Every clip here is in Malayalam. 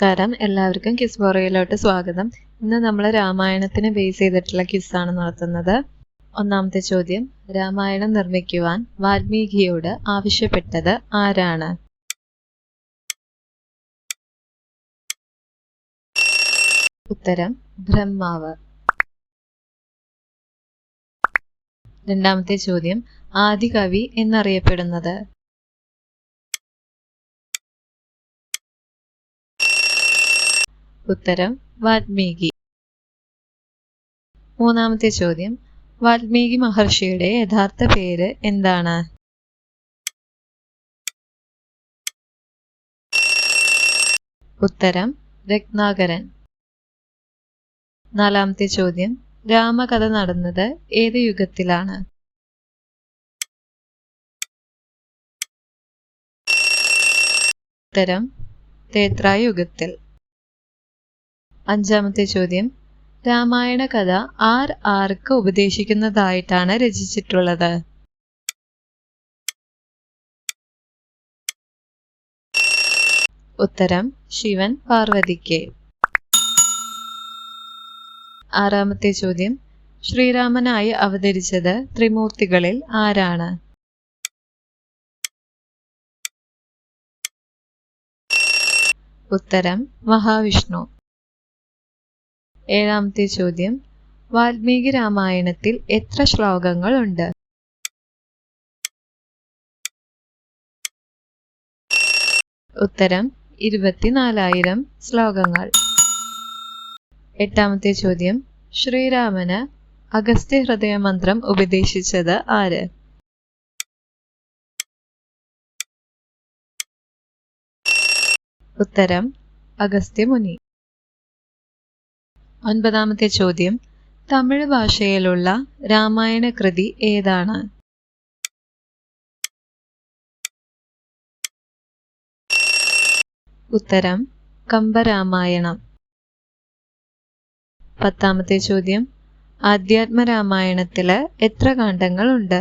നമസ്കാരം. എല്ലാവർക്കും കിസ് ബോറയിലോട്ട് സ്വാഗതം. ഇന്ന് നമ്മൾ രാമായണത്തിന് ബേസ് ചെയ്തിട്ടുള്ള കിസ്സാണ് നടത്തുന്നത്. ഒന്നാമത്തെ ചോദ്യം രാമായണം നിർമ്മിക്കുവാൻ വാൽമീകിയോട് ആവശ്യപ്പെട്ടത് ആരാണ്? ഉത്തരം ബ്രഹ്മാവ്. രണ്ടാമത്തെ ചോദ്യം ആദികവി എന്നറിയപ്പെടുന്നത്? ഉത്തരം വാൽമീകി. മൂന്നാമത്തെ ചോദ്യം. വാൽമീകി മഹർഷിയുടെ യഥാർത്ഥ പേര് എന്താണ്? ഉത്തരം രത്നാകരൻ. നാലാമത്തെ ചോദ്യം. രാമകഥ നടന്നത് ഏത് യുഗത്തിലാണ്? ഉത്തരം യുഗത്തിൽ അഞ്ചാമത്തെ ചോദ്യം. രാമായണ കഥ ആർ ആർക്ക് ഉപദേശിക്കുന്നതായിട്ടാണ് രചിച്ചിട്ടുള്ളത്? ഉത്തരം ശിവൻ പാർവതിക്ക്. ആറാമത്തെ ചോദ്യം. ശ്രീരാമനായി അവതരിച്ചത് ത്രിമൂർത്തികളിൽ ആരാണ്? ഉത്തരം മഹാവിഷ്ണു. ഏഴാമത്തെ ചോദ്യം. വാൽമീകി രാമായണത്തിൽ എത്ര ശ്ലോകങ്ങൾ ഉണ്ട്? ഉത്തരം ഇരുപത്തിനാലായിരം ശ്ലോകങ്ങൾ. എട്ടാമത്തെ ചോദ്യം. ശ്രീരാമന് അഗസ്ത്യ ഹൃദയ മന്ത്രം ഉപദേശിച്ചത് ആര്? ഉത്തരം അഗസ്ത്യമുനി. ഒൻപതാമത്തെ ചോദ്യം. തമിഴ് ഭാഷയിലുള്ള രാമായണ കൃതി ഏതാണ്? ഉത്തരം കമ്പരാമായണം. പത്താമത്തെ ചോദ്യം. ആധ്യാത്മരാമായണത്തിൽ എത്ര കാണ്ഡങ്ങൾ ഉണ്ട്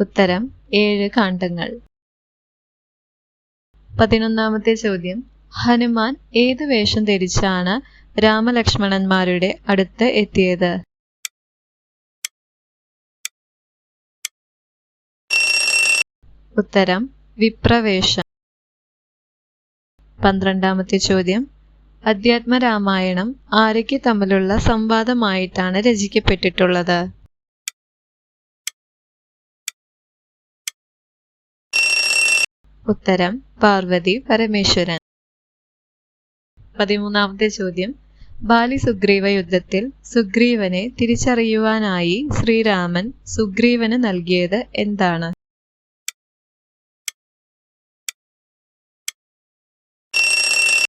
ഉത്തരം ഏഴ് കാണ്ഡങ്ങൾ. പതിനൊന്നാമത്തെ ചോദ്യം. ഹനുമാൻ ഏത് വേഷം ധരിച്ചാണ് രാമലക്ഷ്മണന്മാരുടെ അടുത്ത് എത്തിയത്? ഉത്തരം വിപ്രവേഷം. പന്ത്രണ്ടാമത്തെ ചോദ്യം. അധ്യാത്മ രാമായണം ആരൊക്കെ തമ്മിലുള്ള സംവാദമായിട്ടാണ് രചിക്കപ്പെട്ടിട്ടുള്ളത്? ഉത്തരം പാർവതി പരമേശ്വരൻ. പതിമൂന്നാമത്തെ ചോദ്യം. ബാലി സുഗ്രീവ യുദ്ധത്തിൽ സുഗ്രീവനെ തിരിച്ചറിയുവാനായി ശ്രീരാമൻ സുഗ്രീവന് നൽകിയത് എന്താണ്?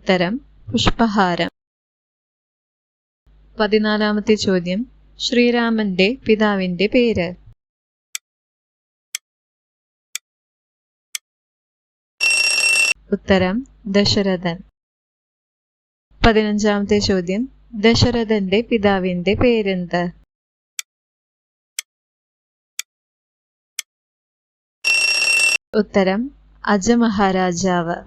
ഉത്തരം പുഷ്പഹാരം. പതിനാലാമത്തെ ചോദ്യം. ശ്രീരാമന്റെ പിതാവിന്റെ പേര്. ഉത്തരം ദശരഥൻ. പതിനഞ്ചാമത്തെ ചോദ്യം ദശരഥന്റെ പിതാവിന്റെ പേരെന്ത്? ഉത്തരം അജമഹാരാജാവ്.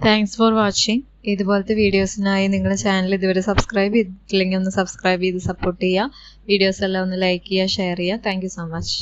താങ്ക്സ് ഫോർ വാച്ചിങ് ഇതുപോലത്തെ വീഡിയോസിനായി നിങ്ങളുടെ ചാനൽ ഇതുവരെ സബ്സ്ക്രൈബ് ചെയ്തിട്ടില്ലെങ്കിൽ ഒന്ന് സബ്സ്ക്രൈബ് ചെയ്ത് സപ്പോർട്ട് ചെയ്യുക. വീഡിയോസ് എല്ലാം ഒന്ന് ലൈക്ക് ചെയ്യുക ഷെയർ ചെയ്യുക. Thank so much